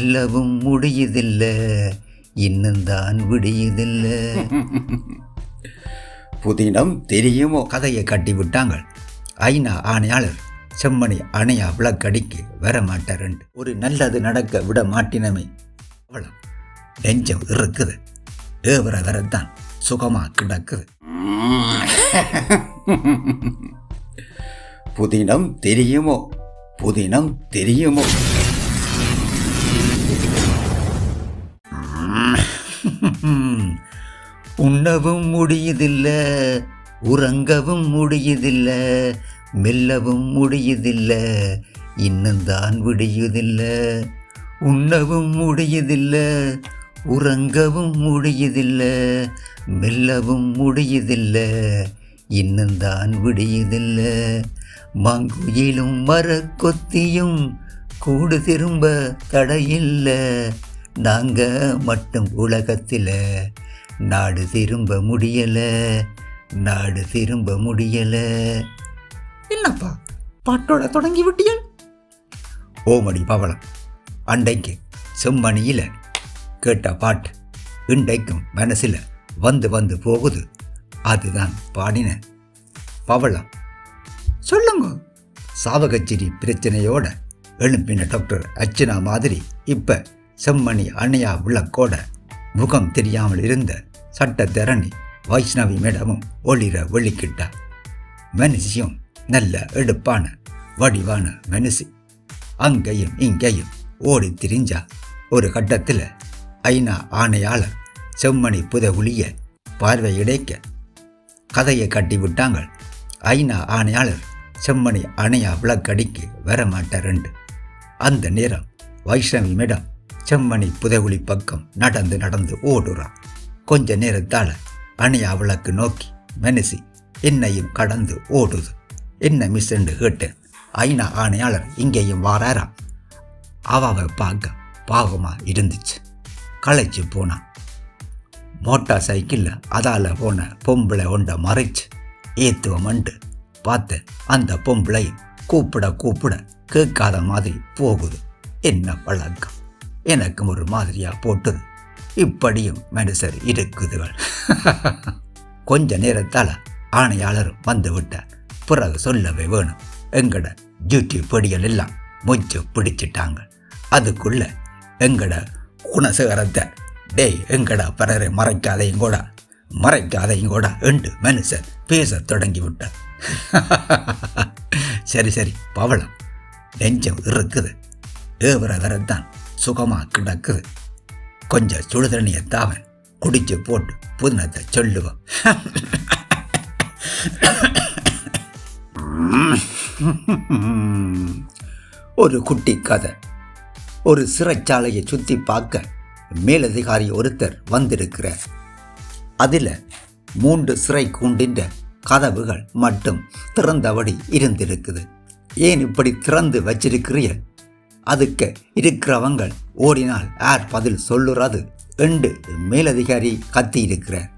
மெல்லவும் முடியுதில்ல. இன்னும் தான் விடியுதில்ல. புதினம் தெரியுமோ? கதையை கட்டி விட்டாங்க ஐநா ஆணையாளர் செம்மணி அணையா விளக்கடிக்கு வர மாட்டாருண்டு ஒரு நல்லது நடக்க விட மாட்டினமே அவளம் நெஞ்சம் இருக்குது ஏவர வரத்தான் சுகமா கிடக்குது. புதினம் தெரியுமோ? புதினம் தெரியுமோ? உண்ணவும் முடியதில்லை உறங்கவும் முடியதில்லை மெல்லவும் முடியுதில்ல இன்னும் தான் விடியுதில்ல. உண்ணவும் முடியதில்லை உறங்கவும் முடியதில்லை மெல்லவும் முடியுதில்ல இன்னும் தான் விடியுதில்ல. மங்குயிலும் மரக்கொத்தியும் கூடு திரும்ப தடையில்லை நாங்கள் மட்டும் உலகத்தில் நாடு திரும்ப முடியல நாடு திரும்ப முடியல. என்னப்பா பாட்டோட தொடங்கி விட்டியல் ஓமடி பவளம் அண்டைக்கு செம்மணியில் கேட்ட பாட்டு இண்டைக்கும் மனசில் வந்து வந்து போகுது. அதுதான் பாடின பவளம். சொல்லுங்க. சாவகச்சிரி பிரச்சனையோட எழுப்பின டாக்டர் அர்ச்சனா மாதிரி இப்போ செம்மணி அணையா விளக்கோட முகம் தெரியாமல் இருந்த சட்டத்தரணி வைஷ்ணவி மேடமும் ஒளிர வெளிக்கிட்டா மனுஷியும் நல்ல எடுப்பான வடிவான மனுஷி. அங்கேயும் இங்கேயும் ஓடி திரிஞ்சா. ஒரு கட்டத்தில் ஐநா ஆணையாளர் செம்மணி புதகுலிய பார்வையிடைக்க கதையை கட்டி விட்டாங்க ஐநா ஆணையாளர் செம்மணி அணையா விளக்கடிக்கு வர ரெண்டு. அந்த நேரம் வைஷ்ணவி மேடம் செம்மணி புதகுலி பக்கம் நடந்து நடந்து ஓடுறான் கொஞ்ச நேரத்தால் அணையா விளக்கு நோக்கி மெனசி என்னையும் கடந்து ஓடுது. என்ன மிஸ் என்று கேட்டேன். ஐநா ஆணையாளர் இங்கேயும் வாராரா? அவாவை பார்க்க பாவமாக இருந்துச்சு. களைச்சு போனான் மோட்டார் சைக்கிளில் அதால் போன பொம்பளை ஒன்றை மறைச்சு ஏத்துவமன்ட்டு பார்த்தேன். அந்த பொம்பளை கூப்பிட கூப்பிட கேட்காத மாதிரி போகுது. என்ன பழக்கம் எனக்கும் ஒரு மாதிரியா போட்டுது. இப்படியும் மனுஷர் இருக்குதுகள். கொஞ்ச நேரத்தால் ஆணையாளர் வந்து விட்டார். பிறகு சொல்லவே வேணும். எங்கட ஜூட்டி பொடிகள் எல்லாம் மூச்சு பிடிச்சிட்டாங்க. அதுக்குள்ள எங்கட குணசேகரத்தை டேய் எங்கடா பிறரை மறைக்காதையும் கூட மறைக்காதையும் கூட என்று மனுஷன் பேசத் தொடங்கி விட்டார். சரி சரி பவளம் நெஞ்சம் இருக்குது ஏவர வரத்தான் சுகமாக கிடக்குது. கொஞ்சம் சுடுதண்ணியை தாவன் குடிச்சு போட்டு புதினத்தை சொல்லுவோம். ஒரு குட்டி கதை. ஒரு சிறைச்சாலையை சுற்றி பார்க்க மேலதிகாரி ஒருத்தர் வந்திருக்கிறார். அதில் மூன்று சிறை கூண்டின்ற கதவுகள் மட்டும் திறந்தபடி இருந்திருக்குது. ஏன் இப்படி திறந்து வச்சிருக்கிறீர் அதுக்கு இருக்கிறவங்க ஓடினால் யார் பதில் சொல்லுறது? என்று மேலதிகாரி கத்தியிருக்கிறார்.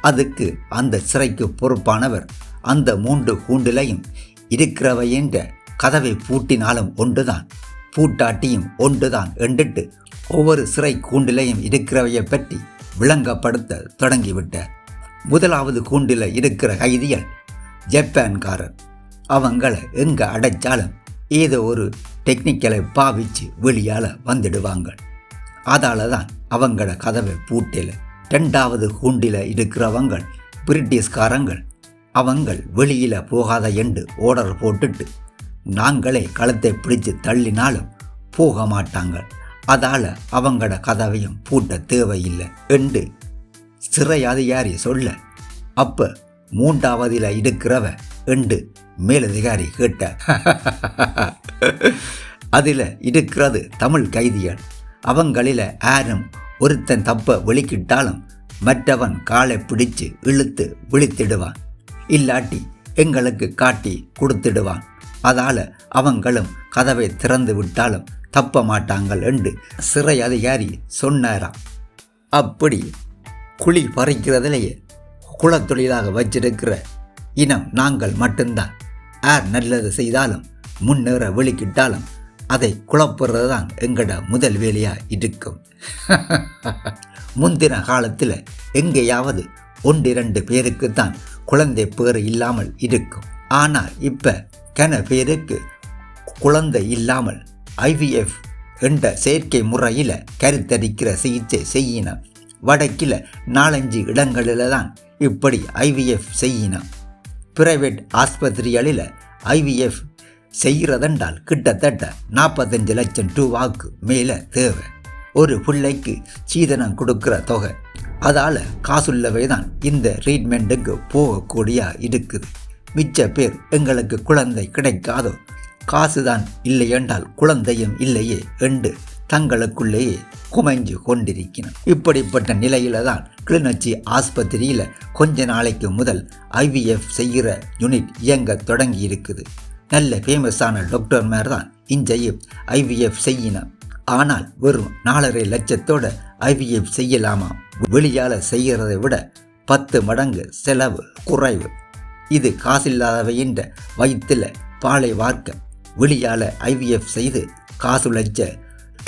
அதுக்கு அந்த சிறைக்கு பொறுப்பானவர் அந்த மூன்று கூண்டிலையும் இருக்கிறவை என்ற கதவை பூட்டினாலும் ஒன்றுதான் பூட்டாட்டியும் ஒன்றுதான் என்றிட்டு ஒவ்வொரு சிறை கூண்டிலையும் இருக்கிறவையை பற்றி விளங்கப்படுத்த தொடங்கிவிட்டார். முதலாவது கூண்டில் இருக்கிற கைதிகள் ஜப்பான்காரர். அவங்களை எங்கே அடைச்சாலும் ஏதோ ஒரு டெக்னிக்கலை பாவிச்சு வெளியால் வந்துடுவாங்க. அதால தான் அவங்கள கதவை பூட்டில ரெண்டாவது கூண்டில் இருக்கிறவங்க பிரிட்டிஷ்காரங்கள் அவங்கள் வெளியில் போகாத என்று ஓர்டர் போட்டுட்டு நாங்களே களத்தை பிடிச்சு தள்ளினாலும் போக மாட்டாங்க. அதால் அவங்கள கதவையும் பூட்ட தேவையில்லை என்று சிறை அதிகாரி சொல்ல அப்போ மூன்றாவதில் இருக்கிறவ என்று மேலதிகாரி கேட்டார். அதில் இருக்கிறது தமிழ் கைதிகள். அவங்களில் யாரும் ஒருத்தன் தப்ப வெளிக்கிட்டாலும் மற்றவன் காலை பிடிச்சு இழுத்து விழித்திடுவான். இல்லாட்டி எங்களுக்கு காட்டி கொடுத்துடுவான். அதால் அவங்களும் கதவை திறந்து விட்டாலும் தப்ப மாட்டாங்கள் என்று சிறை அதிகாரி சொன்னாராம். அப்படி குழி பறிக்கிறதுலேயே குலத்தொழிலாக வச்சிருக்கிற இனம் நாங்கள் மட்டும்தான். யார் நல்லது செய்தாலும் முன்னேற வெளிக்கிட்டாலும் அதை குழப்புறது தான் எங்கட முதல் வேலையாக இருக்கும். முந்தின காலத்தில் எங்கேயாவது ஒன்றிரண்டு பேருக்கு தான் குழந்தை பேறு இல்லாமல் இருக்கும். ஆனால் இப்போ கன பேருக்கு குழந்தை இல்லாமல் ஐவிஎஃப் என்ற செயற்கை முறையில் கருத்தரிக்கிற சிகிச்சை செய்யினோம் வடக்கில் நாலஞ்சு இடங்களில் தான் இப்படி ஐவிஎஃப் செய்யினோம் பிரைவேட் ஆஸ்பத்திரிகளில் ஐவிஎஃப் செய்கிறதென்றால் கிட்டத்தட்ட நாற்பத்தஞ்சு லட்சம் ரூபாவுக்கு மேலே தேவை. ஒரு பிள்ளைக்கு சீதனம் கொடுக்குற தொகை. அதால் காசுள்ளவை தான் இந்த ட்ரீட்மெண்ட்டுக்கு போகக்கூடிய இருக்குது. மிச்ச பேர் எங்களுக்கு குழந்தை கிடைக்காதோ. காசுதான் தான் என்றால் குழந்தையும் இல்லையே என்று தங்களுக்குள்ளேயே குமைஞ்சு கொண்டிருக்கணும் இப்படிப்பட்ட நிலையில தான் கிளிநொச்சி ஆஸ்பத்திரியில் கொஞ்ச நாளைக்கு முதல் ஐவிஎஃப் செய்கிற யூனிட் இயங்க தொடங்கி இருக்குது நல்ல ஃபேமஸான டாக்டர் மேர் தான் இஞ்சையும் ஐவிஎஃப் செய்யினம் ஆனால் வெறும் நாலரை லட்சத்தோட ஐவிஎஃப் செய்யலாமா? வெளியால் செய்கிறதை விட பத்து மடங்கு செலவு குறைவு. இது காசில்லாதவைன்ற வயிற்றில் பாலை வார்க்க வெளியால் ஐவிஎஃப் செய்து காசு லட்ச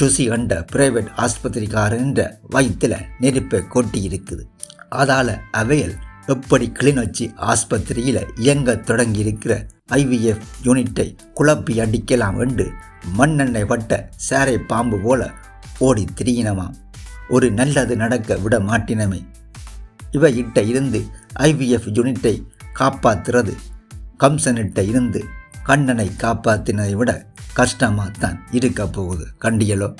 ருசி கண்ட பிரைவேட் ஆஸ்பத்திரிக்காரன்ற வயிற்றில் நெருப்பை கொட்டி இருக்குது அதால் அவையல் எப்படி கிளிநொச்சி ஆஸ்பத்திரியில் இயங்க தொடங்கியிருக்கிற ஐவிஎஃப் யூனிட்டை குழப்பி அடிக்கலாம் என்று மண்ணெண்ணெய் பட்ட சேரை பாம்பு போல ஓடி திரியினமாம். ஒரு நல்லது நடக்க விட மாட்டினமே. இவையிட்ட இருந்து ஐவிஎஃப் யூனிட்டை காப்பாற்றுறது கம்சனிட்ட இருந்து கண்ணனை காப்பாற்றினதை விட கஷ்டமாக தான் இருக்க போகுது. கண்டியலோ.